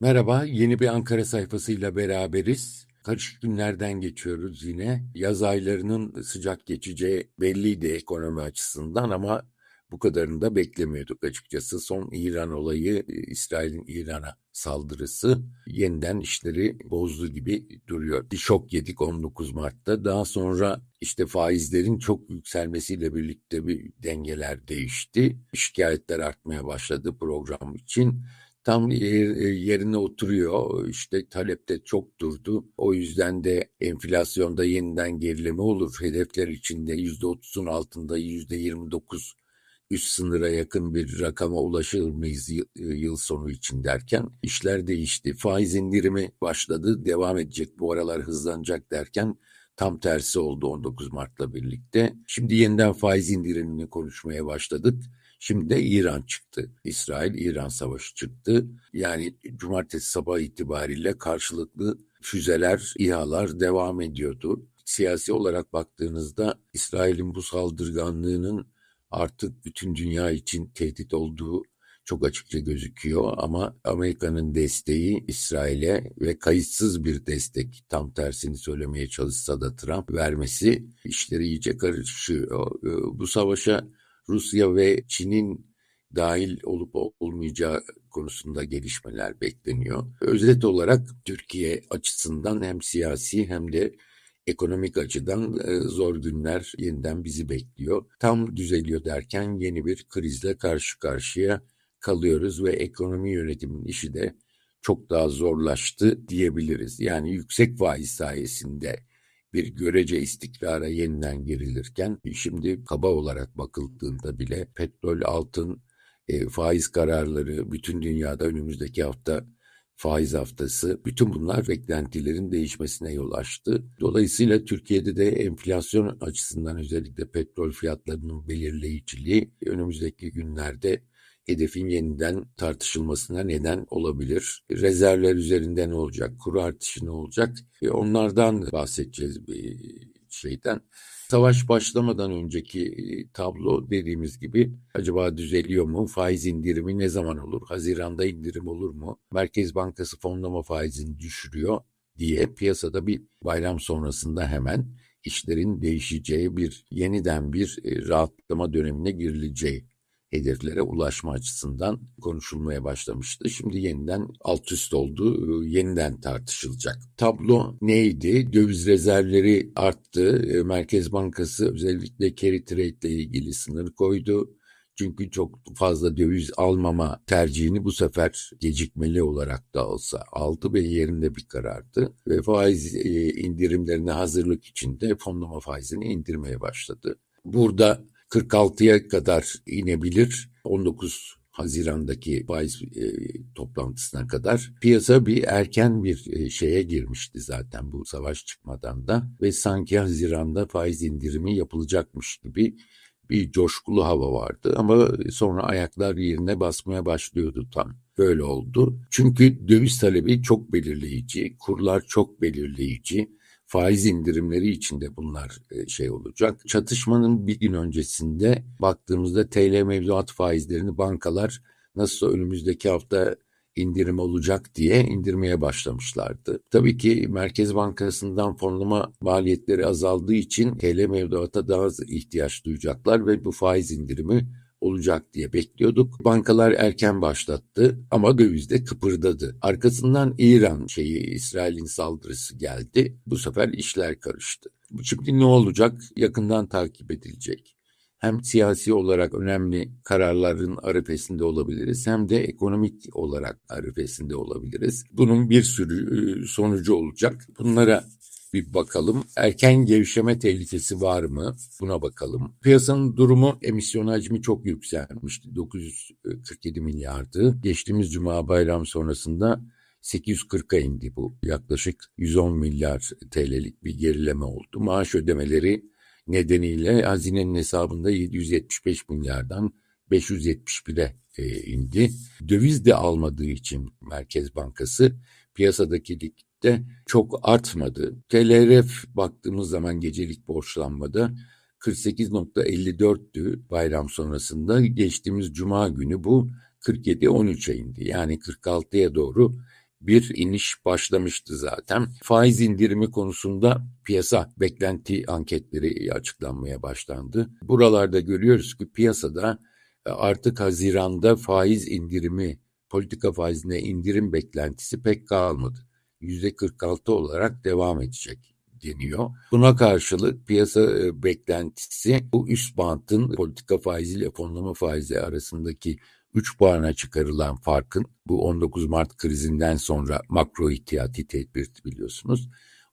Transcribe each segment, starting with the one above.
Merhaba, yeni bir Ankara sayfasıyla beraberiz. Karışık günlerden geçiyoruz yine. Yaz aylarının sıcak geçeceği belliydi ekonomi açısından ama bu kadarını da beklemiyorduk açıkçası. Son İran olayı, İsrail'in İran'a saldırısı yeniden işleri bozdu gibi duruyor. Bir şok yedik 19 Mart'ta. Daha sonra işte faizlerin çok yükselmesiyle birlikte bir dengeler değişti. Şikayetler artmaya başladı program için tam yerine oturuyor. İşte talepte çok durdu. O yüzden de enflasyonda yeniden gerileme olur. Hedefler içinde %30'un altında %29 üst sınıra yakın bir rakama ulaşır mıyız yıl sonu için derken işler değişti. Faiz indirimi başladı, devam edecek bu aralar hızlanacak derken tam tersi oldu 19 Mart'la birlikte. Şimdi yeniden faiz indirimini konuşmaya başladık. Şimdi de İran çıktı. İsrail-İran savaşı çıktı. Yani cumartesi sabah itibariyle karşılıklı füzeler, İHA'lar devam ediyordu. Siyasi olarak baktığınızda İsrail'in bu saldırganlığının artık bütün dünya için tehdit olduğu çok açıkça gözüküyor ama Amerika'nın desteği İsrail'e ve kayıtsız bir destek tam tersini söylemeye çalışsa da Trump vermesi işleri iyice karışıyor. Bu savaşa Rusya ve Çin'in dahil olup olmayacağı konusunda gelişmeler bekleniyor. Özet olarak Türkiye açısından hem siyasi hem de ekonomik açıdan e, zor günler yeniden bizi bekliyor. Tam düzeliyor derken yeni bir krizle karşı karşıya kalıyoruz ve ekonomi yönetiminin işi de çok daha zorlaştı diyebiliriz. Yani yüksek faiz sayesinde bir görece istikrara yeniden girilirken şimdi kaba olarak bakıldığında bile petrol, altın, e, faiz kararları bütün dünyada önümüzdeki hafta faiz haftası bütün bunlar beklentilerin değişmesine yol açtı. Dolayısıyla Türkiye'de de enflasyon açısından özellikle petrol fiyatlarının belirleyiciliği önümüzdeki günlerde hedefin yeniden tartışılmasına neden olabilir. Rezervler üzerinde ne olacak, kuru artışı ne olacak e, onlardan bahsedeceğiz bir şeyden. Savaş başlamadan önceki e, tablo dediğimiz gibi acaba düzeliyor mu? Faiz indirimi ne zaman olur? Haziranda indirim olur mu? Merkez Bankası fonlama faizini düşürüyor diye piyasada bir bayram sonrasında hemen işlerin değişeceği bir yeniden bir e, rahatlama dönemine girileceği hedeflere ulaşma açısından konuşulmaya başlamıştı. Şimdi yeniden alt üst oldu, yeniden tartışılacak. Tablo neydi? Döviz rezervleri arttı. E, Merkez Bankası özellikle carry trade ile ilgili sınır koydu. Çünkü çok fazla döviz almama tercihini bu sefer gecikmeli olarak da olsa aldı ve yerinde bir karardı. Ve faiz e, indirimlerine hazırlık içinde fonlama faizini indirmeye başladı. Burada 46'ya kadar inebilir. 19 Haziran'daki faiz e, toplantısına kadar piyasa bir erken bir e, şeye girmişti zaten bu savaş çıkmadan da ve sanki Haziran'da faiz indirimi yapılacakmış gibi bir coşkulu hava vardı ama sonra ayaklar yerine basmaya başlıyordu tam. Böyle oldu. Çünkü döviz talebi çok belirleyici, kurlar çok belirleyici faiz indirimleri içinde bunlar e, şey olacak. Çatışmanın bir gün öncesinde baktığımızda TL mevduat faizlerini bankalar nasıl önümüzdeki hafta indirim olacak diye indirmeye başlamışlardı. Tabii ki Merkez Bankası'ndan fonlama maliyetleri azaldığı için TL mevduata daha az ihtiyaç duyacaklar ve bu faiz indirimi olacak diye bekliyorduk. Bankalar erken başlattı ama dövizde kıpırdadı. Arkasından İran şeyi İsrail'in saldırısı geldi. Bu sefer işler karıştı. Şimdi ne olacak? Yakından takip edilecek. Hem siyasi olarak önemli kararların arifesinde olabiliriz hem de ekonomik olarak arifesinde olabiliriz. Bunun bir sürü sonucu olacak. Bunlara bir bakalım. Erken gevşeme tehlikesi var mı? Buna bakalım. Piyasanın durumu emisyon hacmi çok yükselmişti. 947 milyardı. Geçtiğimiz cuma bayram sonrasında 840'a indi bu. Yaklaşık 110 milyar TL'lik bir gerileme oldu. Maaş ödemeleri nedeniyle hazinenin hesabında 775 milyardan 571'e e, indi. Döviz de almadığı için Merkez Bankası piyasadaki de çok artmadı. TLRF baktığımız zaman gecelik borçlanmada 48.54'tü bayram sonrasında. Geçtiğimiz cuma günü bu 47-13'e indi. Yani 46'ya doğru bir iniş başlamıştı zaten. Faiz indirimi konusunda piyasa beklenti anketleri açıklanmaya başlandı. Buralarda görüyoruz ki piyasada e, artık Haziran'da faiz indirimi, politika faizine indirim beklentisi pek kalmadı. %46 olarak devam edecek deniyor. Buna karşılık piyasa e, beklentisi bu üst bantın politika faizi ile fonlama faizi arasındaki 3 puana çıkarılan farkın bu 19 Mart krizinden sonra makro ihtiyati tedbir biliyorsunuz.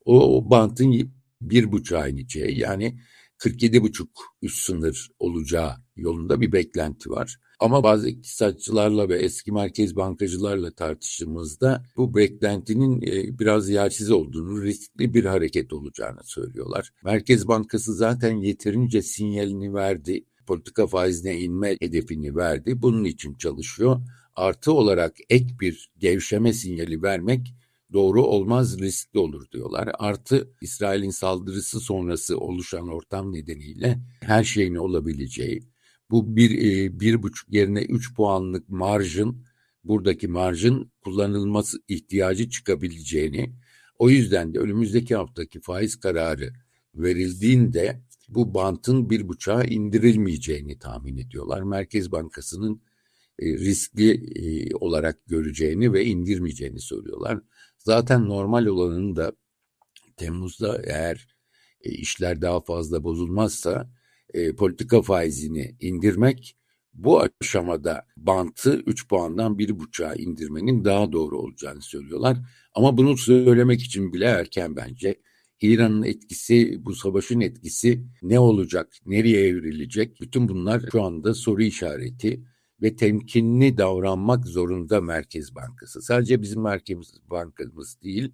O, o bantın bir buçuğa ineceği yani 47,5 üst sınır olacağı yolunda bir beklenti var. Ama bazı iktisatçılarla ve eski merkez bankacılarla tartıştığımızda bu beklentinin e, biraz yersiz olduğunu, riskli bir hareket olacağını söylüyorlar. Merkez Bankası zaten yeterince sinyalini verdi. Politika faizine inme hedefini verdi. Bunun için çalışıyor. Artı olarak ek bir gevşeme sinyali vermek doğru olmaz riskli olur diyorlar. Artı İsrail'in saldırısı sonrası oluşan ortam nedeniyle her şeyin olabileceği, bu bir, e, bir buçuk yerine üç puanlık marjın, buradaki marjın kullanılması ihtiyacı çıkabileceğini, o yüzden de önümüzdeki haftaki faiz kararı verildiğinde bu bantın bir buçuğa indirilmeyeceğini tahmin ediyorlar. Merkez Bankası'nın e, riskli e, olarak göreceğini ve indirmeyeceğini söylüyorlar. Zaten normal olanın da Temmuz'da eğer e, işler daha fazla bozulmazsa e, politika faizini indirmek bu aşamada bantı 3 puandan 1,5'a indirmenin daha doğru olacağını söylüyorlar. Ama bunu söylemek için bile erken bence. İran'ın etkisi, bu savaşın etkisi ne olacak, nereye evrilecek? Bütün bunlar şu anda soru işareti ve temkinli davranmak zorunda Merkez Bankası. Sadece bizim Merkez Bankamız değil,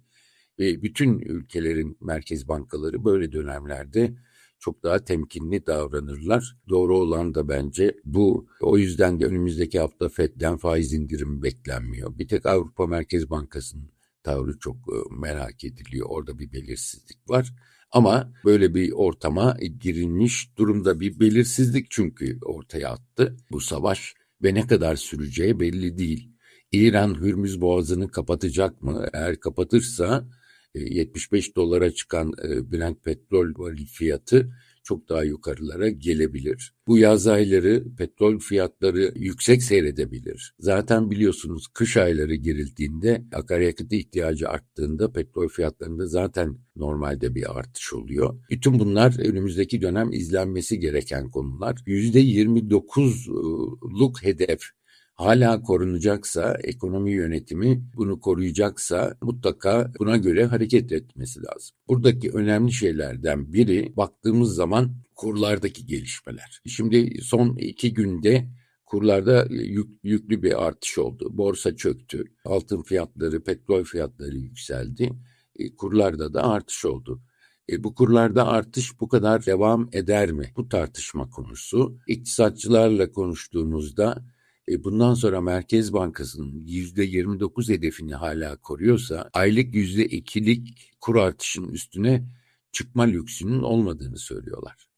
ve bütün ülkelerin merkez bankaları böyle dönemlerde çok daha temkinli davranırlar. Doğru olan da bence bu. O yüzden de önümüzdeki hafta FED'den faiz indirimi beklenmiyor. Bir tek Avrupa Merkez Bankası'nın tavrı çok e, merak ediliyor. Orada bir belirsizlik var. Ama böyle bir ortama girilmiş durumda bir belirsizlik çünkü ortaya attı bu savaş ve ne kadar süreceği belli değil. İran Hürmüz Boğazı'nı kapatacak mı? Eğer kapatırsa 75 e, dolara çıkan e, Brent petrol varil fiyatı çok daha yukarılara gelebilir. Bu yaz ayları petrol fiyatları yüksek seyredebilir. Zaten biliyorsunuz kış ayları girildiğinde akaryakıt ihtiyacı arttığında petrol fiyatlarında zaten normalde bir artış oluyor. Bütün bunlar önümüzdeki dönem izlenmesi gereken konular. %29'luk hedef hala korunacaksa, ekonomi yönetimi bunu koruyacaksa mutlaka buna göre hareket etmesi lazım. Buradaki önemli şeylerden biri baktığımız zaman kurlardaki gelişmeler. Şimdi son iki günde kurlarda yük, yüklü bir artış oldu. Borsa çöktü. Altın fiyatları, petrol fiyatları yükseldi. E, kurlarda da artış oldu. E, bu kurlarda artış bu kadar devam eder mi? Bu tartışma konusu. İktisatçılarla konuştuğumuzda e, bundan sonra Merkez Bankası'nın %29 hedefini hala koruyorsa aylık %2'lik kur artışının üstüne çıkma lüksünün olmadığını söylüyorlar.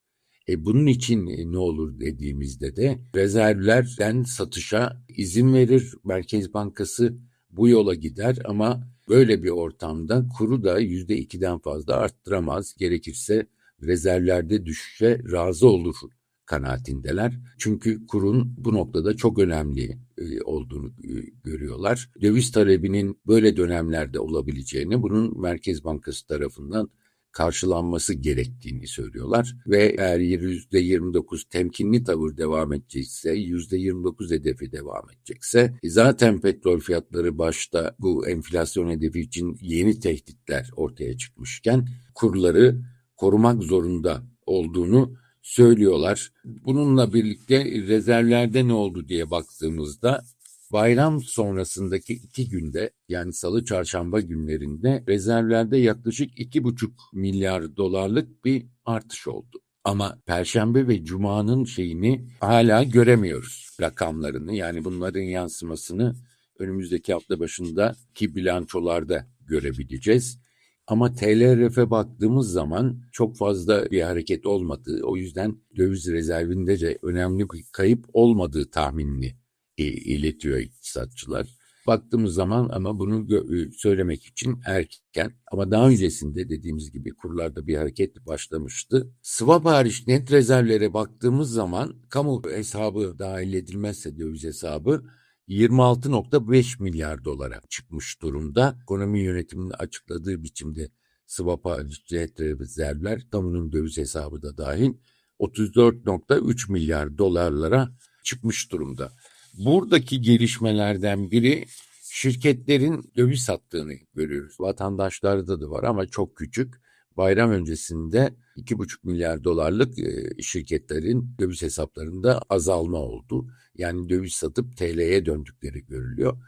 E bunun için e, ne olur dediğimizde de rezervlerden satışa izin verir Merkez Bankası bu yola gider ama böyle bir ortamda kuru da yüzde ikiden fazla arttıramaz. Gerekirse rezervlerde düşüşe razı olur kanaatindeler. Çünkü kurun bu noktada çok önemli e, olduğunu e, görüyorlar. Döviz talebinin böyle dönemlerde olabileceğini, bunun Merkez Bankası tarafından karşılanması gerektiğini söylüyorlar. Ve eğer %29 temkinli tavır devam edecekse, %29 hedefi devam edecekse, e, zaten petrol fiyatları başta bu enflasyon hedefi için yeni tehditler ortaya çıkmışken kurları korumak zorunda olduğunu söylüyorlar. Bununla birlikte rezervlerde ne oldu diye baktığımızda bayram sonrasındaki iki günde yani salı çarşamba günlerinde rezervlerde yaklaşık iki buçuk milyar dolarlık bir artış oldu. Ama Perşembe ve Cuma'nın şeyini hala göremiyoruz rakamlarını. Yani bunların yansımasını önümüzdeki hafta başındaki bilançolarda görebileceğiz. Ama TLRF'e baktığımız zaman çok fazla bir hareket olmadığı, o yüzden döviz rezervinde de önemli bir kayıp olmadığı tahminini iletiyor iktisatçılar. Baktığımız zaman ama bunu söylemek için erken ama daha öncesinde dediğimiz gibi kurlarda bir hareket başlamıştı. Swap hariç net rezervlere baktığımız zaman kamu hesabı dahil edilmezse döviz hesabı 26.5 milyar dolara çıkmış durumda. Ekonomi yönetiminin açıkladığı biçimde swap hariç net rezervler kamunun döviz hesabı da dahil 34.3 milyar dolarlara çıkmış durumda. Buradaki gelişmelerden biri şirketlerin döviz sattığını görüyoruz. Vatandaşlarda da var ama çok küçük. Bayram öncesinde 2,5 milyar dolarlık şirketlerin döviz hesaplarında azalma oldu. Yani döviz satıp TL'ye döndükleri görülüyor.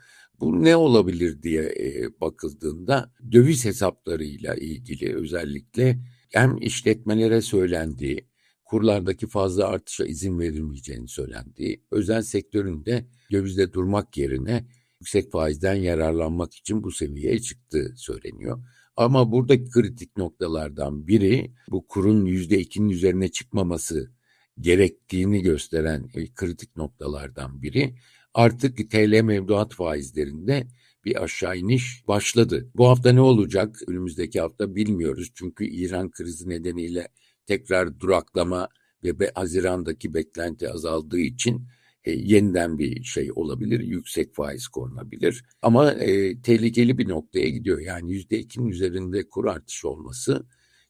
Bu ne olabilir diye bakıldığında döviz hesaplarıyla ilgili özellikle hem işletmelere söylendiği kurlardaki fazla artışa izin verilmeyeceğini söylendiği, özel sektörün de dövizde durmak yerine yüksek faizden yararlanmak için bu seviyeye çıktığı söyleniyor. Ama buradaki kritik noktalardan biri bu kurun yüzde ikinin üzerine çıkmaması gerektiğini gösteren kritik noktalardan biri artık TL mevduat faizlerinde bir aşağı iniş başladı. Bu hafta ne olacak? Önümüzdeki hafta bilmiyoruz. Çünkü İran krizi nedeniyle tekrar duraklama ve Haziran'daki beklenti azaldığı için e, yeniden bir şey olabilir, yüksek faiz konulabilir. Ama e, tehlikeli bir noktaya gidiyor. Yani yüzde ikinin üzerinde kur artışı olması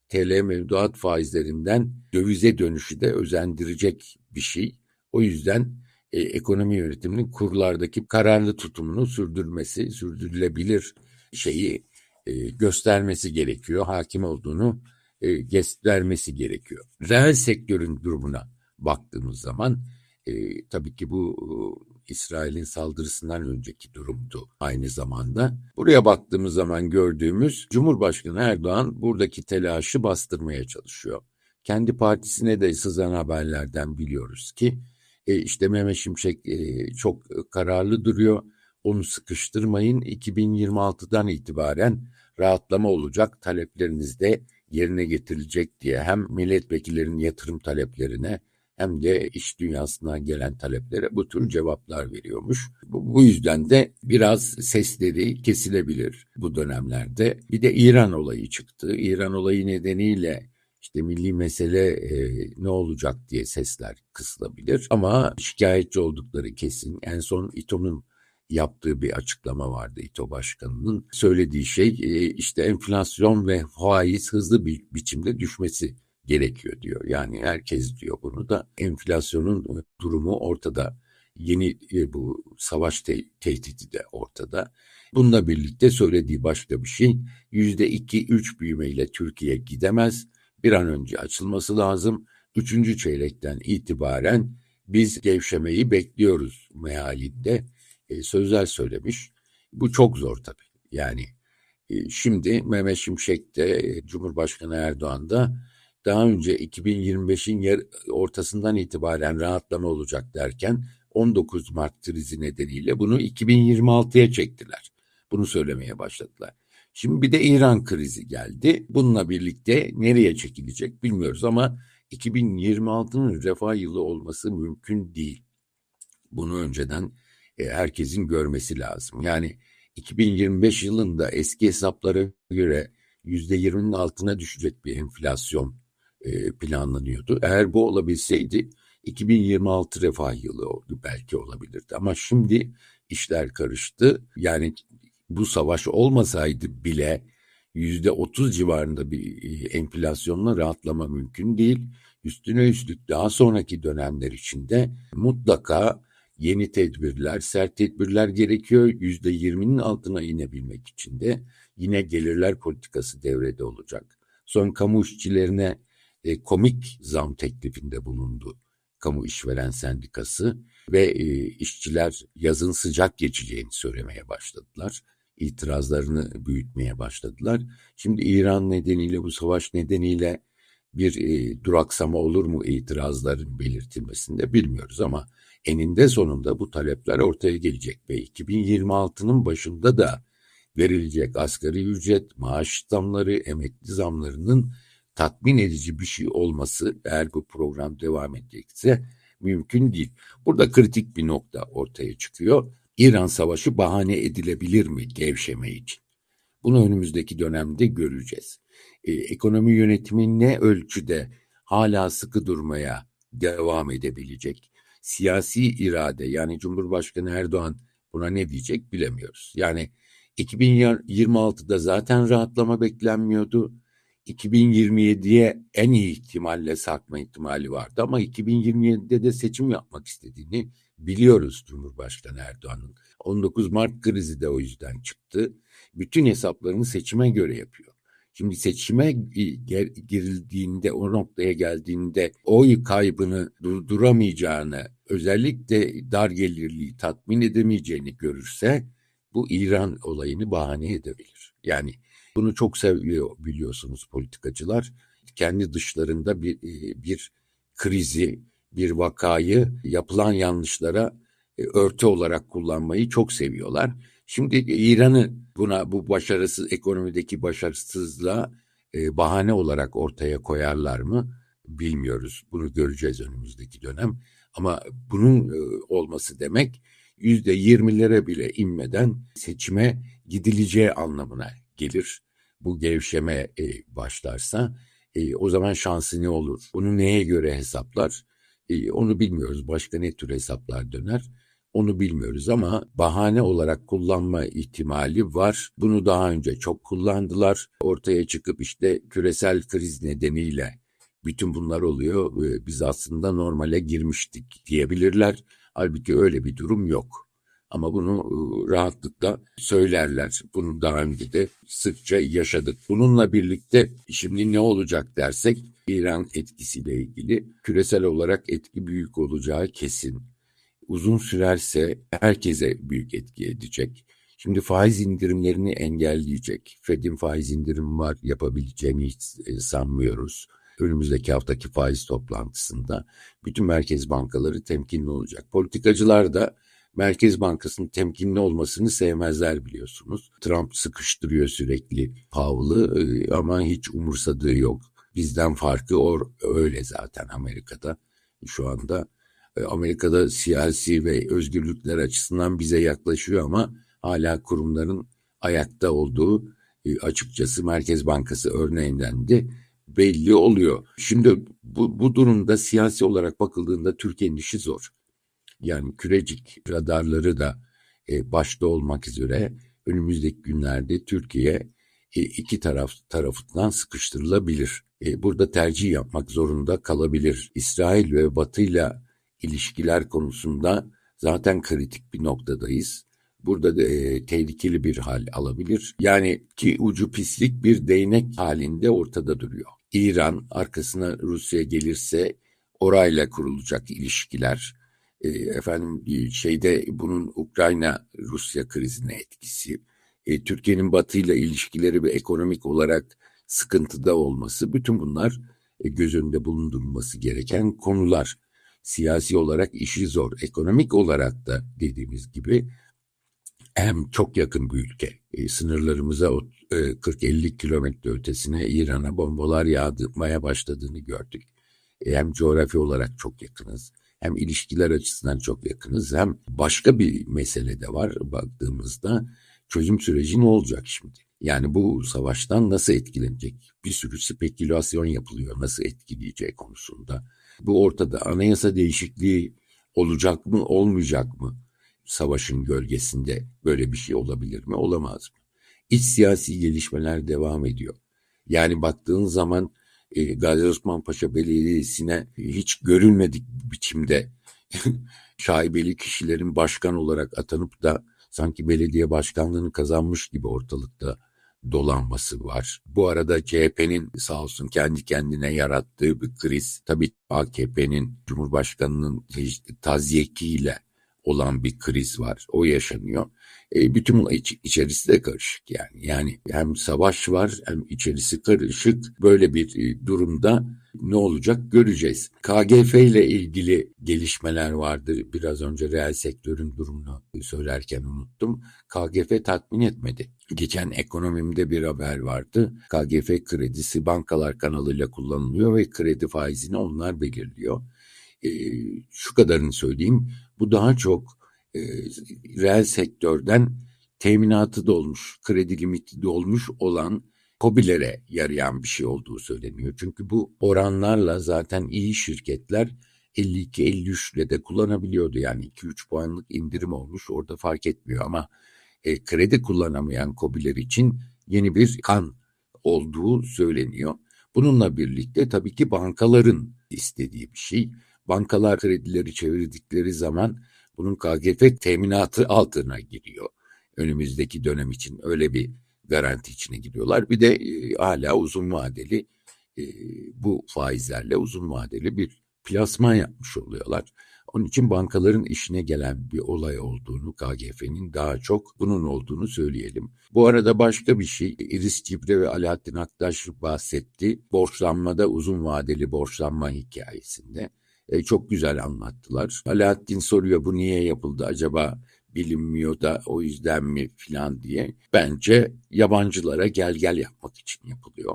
TL mevduat faizlerinden dövize dönüşü de özendirecek bir şey. O yüzden e, ekonomi yönetiminin kurlardaki kararlı tutumunu sürdürmesi, sürdürülebilir şeyi e, göstermesi gerekiyor. Hakim olduğunu e, göstermesi gerekiyor. Reel sektörün durumuna baktığımız zaman e, tabii ki bu e, İsrail'in saldırısından önceki durumdu aynı zamanda. Buraya baktığımız zaman gördüğümüz Cumhurbaşkanı Erdoğan buradaki telaşı bastırmaya çalışıyor. Kendi partisine de sızan haberlerden biliyoruz ki e, işte Mehmet Şimşek e, çok kararlı duruyor. Onu sıkıştırmayın. 2026'dan itibaren rahatlama olacak. Taleplerinizde yerine getirilecek diye hem milletvekillerinin yatırım taleplerine hem de iş dünyasından gelen taleplere bu tür cevaplar veriyormuş. Bu yüzden de biraz sesleri kesilebilir bu dönemlerde. Bir de İran olayı çıktı. İran olayı nedeniyle işte milli mesele e, ne olacak diye sesler kısılabilir. Ama şikayetçi oldukları kesin. En son İTO'nun yaptığı bir açıklama vardı İTO Başkanı'nın. Söylediği şey e, işte enflasyon ve faiz hızlı bir biçimde düşmesi gerekiyor diyor. Yani herkes diyor bunu da enflasyonun durumu ortada. Yeni e, bu savaş te- tehdidi de ortada. Bununla birlikte söylediği başka bir şey yüzde iki üç büyümeyle Türkiye gidemez. Bir an önce açılması lazım. Üçüncü çeyrekten itibaren biz gevşemeyi bekliyoruz mealinde e, sözler söylemiş. Bu çok zor tabii. Yani e, şimdi Mehmet Şimşek de e, Cumhurbaşkanı Erdoğan da daha önce 2025'in yer, ortasından itibaren rahatlama olacak derken 19 Mart krizi nedeniyle bunu 2026'ya çektiler. Bunu söylemeye başladılar. Şimdi bir de İran krizi geldi. Bununla birlikte nereye çekilecek bilmiyoruz ama 2026'nın refah yılı olması mümkün değil. Bunu önceden e, herkesin görmesi lazım. Yani 2025 yılında eski hesaplara göre %20'nin altına düşecek bir enflasyon planlanıyordu. Eğer bu olabilseydi 2026 refah yılı belki olabilirdi. Ama şimdi işler karıştı. Yani bu savaş olmasaydı bile yüzde otuz civarında bir e, enflasyonla rahatlama mümkün değil. Üstüne üstlük daha sonraki dönemler içinde mutlaka yeni tedbirler, sert tedbirler gerekiyor. Yüzde yirminin altına inebilmek için de yine gelirler politikası devrede olacak. Son kamu işçilerine e, komik zam teklifinde bulundu kamu işveren sendikası ve e, işçiler yazın sıcak geçeceğini söylemeye başladılar. İtirazlarını büyütmeye başladılar. Şimdi İran nedeniyle bu savaş nedeniyle bir e, duraksama olur mu itirazların belirtilmesinde bilmiyoruz ama eninde sonunda bu talepler ortaya gelecek ve 2026'nın başında da verilecek asgari ücret, maaş zamları, emekli zamlarının tatmin edici bir şey olması eğer bu program devam edecekse mümkün değil. Burada kritik bir nokta ortaya çıkıyor. İran Savaşı bahane edilebilir mi gevşeme için? Bunu önümüzdeki dönemde göreceğiz. Ee, ekonomi yönetimi ne ölçüde hala sıkı durmaya devam edebilecek? Siyasi irade yani Cumhurbaşkanı Erdoğan buna ne diyecek bilemiyoruz. Yani 2026'da zaten rahatlama beklenmiyordu. 2027'ye en iyi ihtimalle sarkma ihtimali vardı ama 2027'de de seçim yapmak istediğini biliyoruz Cumhurbaşkanı Erdoğan'ın. 19 Mart krizi de o yüzden çıktı. Bütün hesaplarını seçime göre yapıyor. Şimdi seçime girildiğinde, o noktaya geldiğinde oy kaybını durduramayacağını, özellikle dar gelirliği tatmin edemeyeceğini görürse bu İran olayını bahane edebilir. Yani bunu çok seviyor biliyorsunuz politikacılar. Kendi dışlarında bir, e, bir krizi, bir vakayı yapılan yanlışlara e, örtü olarak kullanmayı çok seviyorlar. Şimdi İran'ı buna bu başarısız ekonomideki başarısızlığa e, bahane olarak ortaya koyarlar mı bilmiyoruz. Bunu göreceğiz önümüzdeki dönem. Ama bunun olması demek yüzde yirmilere bile inmeden seçime gidileceği anlamına gelir. Bu gevşeme e, başlarsa e, o zaman şansı ne olur? Bunu neye göre hesaplar? E, onu bilmiyoruz. Başka ne tür hesaplar döner? Onu bilmiyoruz ama bahane olarak kullanma ihtimali var. Bunu daha önce çok kullandılar. Ortaya çıkıp işte küresel kriz nedeniyle bütün bunlar oluyor. Biz aslında normale girmiştik diyebilirler. Halbuki öyle bir durum yok. Ama bunu rahatlıkla söylerler. Bunu daha önce de sıkça yaşadık. Bununla birlikte şimdi ne olacak dersek İran etkisiyle ilgili küresel olarak etki büyük olacağı kesin uzun sürerse herkese büyük etki edecek. Şimdi faiz indirimlerini engelleyecek. Fed'in faiz indirimi var yapabileceğini hiç e, sanmıyoruz. Önümüzdeki haftaki faiz toplantısında bütün merkez bankaları temkinli olacak. Politikacılar da Merkez Bankası'nın temkinli olmasını sevmezler biliyorsunuz. Trump sıkıştırıyor sürekli Powell'ı e, ama hiç umursadığı yok. Bizden farkı or öyle zaten Amerika'da şu anda e, Amerika'da siyasi ve özgürlükler açısından bize yaklaşıyor ama hala kurumların ayakta olduğu e, açıkçası Merkez Bankası örneğinden de belli oluyor. Şimdi bu, bu durumda siyasi olarak bakıldığında Türkiye'nin işi zor. Yani kürecik radarları da e, başta olmak üzere önümüzdeki günlerde Türkiye e, iki taraf tarafından sıkıştırılabilir. E, burada tercih yapmak zorunda kalabilir. İsrail ve Batı ile ilişkiler konusunda zaten kritik bir noktadayız. Burada da, e, tehlikeli bir hal alabilir. Yani ki ucu pislik bir değnek halinde ortada duruyor. İran arkasına Rusya gelirse orayla kurulacak ilişkiler. E, efendim e, şeyde bunun Ukrayna Rusya krizine etkisi. E, Türkiye'nin Batı ile ilişkileri ve ekonomik olarak sıkıntıda olması bütün bunlar e, göz önünde bulundurulması gereken konular siyasi olarak işi zor. Ekonomik olarak da dediğimiz gibi hem çok yakın bir ülke. E, sınırlarımıza e, 40-50 kilometre ötesine İran'a bombalar yağdırmaya başladığını gördük. E, hem coğrafi olarak çok yakınız. Hem ilişkiler açısından çok yakınız. Hem başka bir mesele de var baktığımızda çözüm süreci ne olacak şimdi? Yani bu savaştan nasıl etkilenecek? Bir sürü spekülasyon yapılıyor nasıl etkileyeceği konusunda. Bu ortada anayasa değişikliği olacak mı olmayacak mı? Savaşın gölgesinde böyle bir şey olabilir mi olamaz mı? İç siyasi gelişmeler devam ediyor. Yani baktığın zaman Gazi Osman Paşa Belediyesi'ne hiç görülmedik biçimde şaibeli kişilerin başkan olarak atanıp da sanki belediye başkanlığını kazanmış gibi ortalıkta dolanması var. Bu arada CHP'nin sağ olsun kendi kendine yarattığı bir kriz. Tabii AKP'nin Cumhurbaşkanı'nın taziyekiyle olan bir kriz var. O yaşanıyor. E, bütün iç, içerisi de karışık yani. Yani hem savaş var hem içerisi karışık. Böyle bir e, durumda ne olacak göreceğiz. KGF ile ilgili gelişmeler vardı. Biraz önce reel sektörün durumunu söylerken unuttum. KGF tatmin etmedi. Geçen ekonomimde bir haber vardı. KGF kredisi bankalar kanalıyla kullanılıyor ve kredi faizini onlar belirliyor. E, şu kadarını söyleyeyim. Bu daha çok e, reel sektörden teminatı dolmuş, kredi limiti dolmuş olan COBİ'lere yarayan bir şey olduğu söyleniyor. Çünkü bu oranlarla zaten iyi şirketler 52-53 ile de kullanabiliyordu. Yani 2-3 puanlık indirim olmuş orada fark etmiyor ama e, kredi kullanamayan COBİ'ler için yeni bir kan olduğu söyleniyor. Bununla birlikte tabii ki bankaların istediği bir şey. Bankalar kredileri çevirdikleri zaman bunun KGF teminatı altına giriyor. Önümüzdeki dönem için öyle bir garanti içine giriyorlar. Bir de e, hala uzun vadeli e, bu faizlerle uzun vadeli bir plasman yapmış oluyorlar. Onun için bankaların işine gelen bir olay olduğunu KGF'nin daha çok bunun olduğunu söyleyelim. Bu arada başka bir şey İris Cibre ve Alaaddin Aktaş bahsetti. Borçlanmada uzun vadeli borçlanma hikayesinde. E, çok güzel anlattılar. Alaaddin soruyor bu niye yapıldı acaba bilinmiyor da o yüzden mi filan diye. Bence yabancılara gel gel yapmak için yapılıyor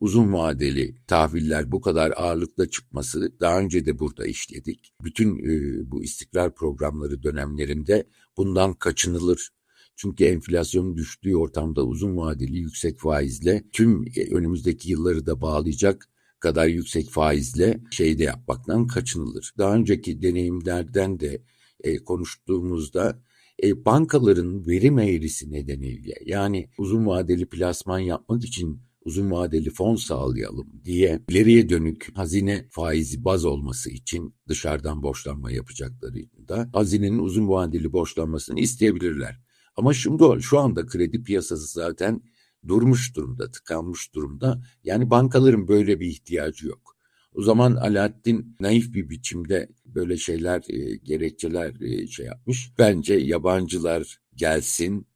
uzun vadeli tahviller bu kadar ağırlıkla çıkması daha önce de burada işledik. Bütün e, bu istikrar programları dönemlerinde bundan kaçınılır. Çünkü enflasyon düştüğü ortamda uzun vadeli yüksek faizle tüm e, önümüzdeki yılları da bağlayacak kadar yüksek faizle şeyde yapmaktan kaçınılır. Daha önceki deneyimlerden de e, konuştuğumuzda e, bankaların verim eğrisi nedeniyle yani uzun vadeli plasman yapmak için uzun vadeli fon sağlayalım diye ileriye dönük hazine faizi baz olması için dışarıdan borçlanma yapacaklarında hazinenin uzun vadeli borçlanmasını isteyebilirler. Ama şimdi şu anda kredi piyasası zaten durmuş durumda, tıkanmış durumda. Yani bankaların böyle bir ihtiyacı yok. O zaman Alaaddin naif bir biçimde böyle şeyler, e, gerekçeler e, şey yapmış. Bence yabancılar gelsin,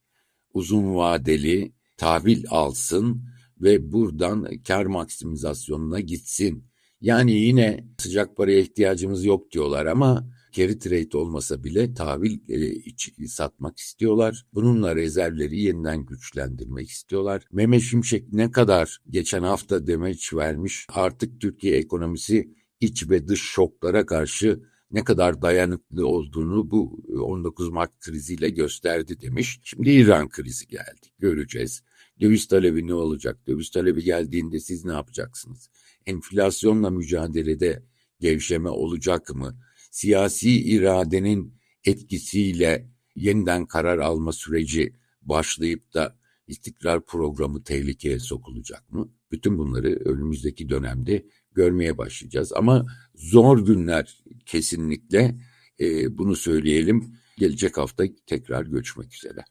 uzun vadeli tahvil alsın, ve buradan kar maksimizasyonuna gitsin. Yani yine sıcak paraya ihtiyacımız yok diyorlar ama carry trade olmasa bile tahvil e, satmak istiyorlar. Bununla rezervleri yeniden güçlendirmek istiyorlar. Mehmet Şimşek ne kadar geçen hafta demeç vermiş artık Türkiye ekonomisi iç ve dış şoklara karşı ne kadar dayanıklı olduğunu bu 19 Mart kriziyle gösterdi demiş. Şimdi İran krizi geldi. Göreceğiz. Döviz talebi ne olacak? Döviz talebi geldiğinde siz ne yapacaksınız? Enflasyonla mücadelede gevşeme olacak mı? Siyasi iradenin etkisiyle yeniden karar alma süreci başlayıp da istikrar programı tehlikeye sokulacak mı? Bütün bunları önümüzdeki dönemde görmeye başlayacağız. Ama zor günler kesinlikle e, bunu söyleyelim. Gelecek hafta tekrar görüşmek üzere.